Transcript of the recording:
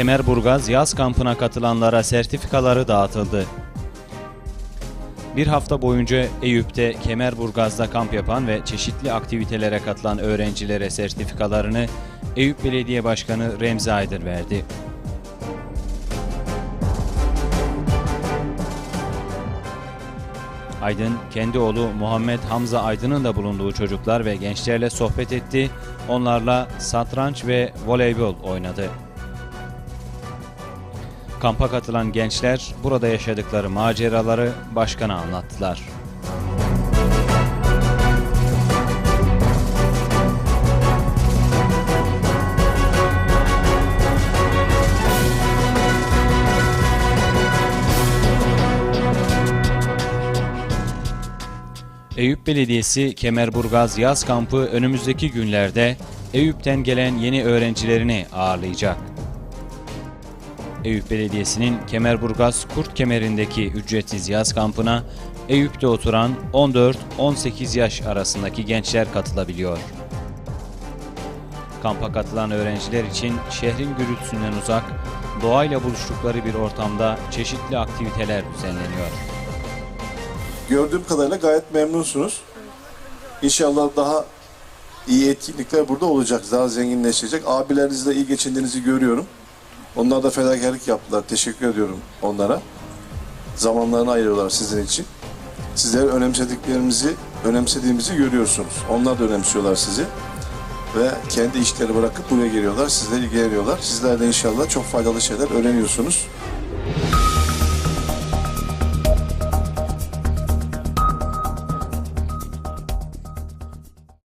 Kemerburgaz yaz kampına katılanlara sertifikaları dağıtıldı. Bir hafta boyunca Eyüp'te Kemerburgaz'da kamp yapan ve çeşitli aktivitelere katılan öğrencilere sertifikalarını Eyüp Belediye Başkanı Remzi Aydır verdi. Aydın, kendi oğlu Muhammed Hamza Aydın'ın da bulunduğu çocuklar ve gençlerle sohbet etti. Onlarla satranç ve voleybol oynadı. Kampa katılan gençler burada yaşadıkları maceraları başkana anlattılar. Eyüp Belediyesi Kemerburgaz Yaz Kampı önümüzdeki günlerde Eyüp'ten gelen yeni öğrencilerini ağırlayacak. Eyüp Belediyesi'nin Kemerburgaz Kurt Kemeri'ndeki ücretsiz yaz kampına Eyüp'te oturan 14-18 yaş arasındaki gençler katılabiliyor. Kampa katılan öğrenciler için şehrin gürültüsünden uzak, doğayla buluştukları bir ortamda çeşitli aktiviteler düzenleniyor. Gördüğüm kadarıyla gayet memnunsunuz. İnşallah daha iyi etkinlikler burada olacak. Daha zenginleşecek. Abilerinizle iyi geçindiğinizi görüyorum. Onlar da fedakarlık yaptılar. Teşekkür ediyorum onlara. Zamanlarını ayırıyorlar sizin için. Sizler önemsediklerimizi, önemsediğimizi görüyorsunuz. Onlar da önemsiyorlar sizi. Ve kendi işleri bırakıp buraya geliyorlar. Sizle ilgileniyorlar. Sizler de inşallah çok faydalı şeyler öğreniyorsunuz.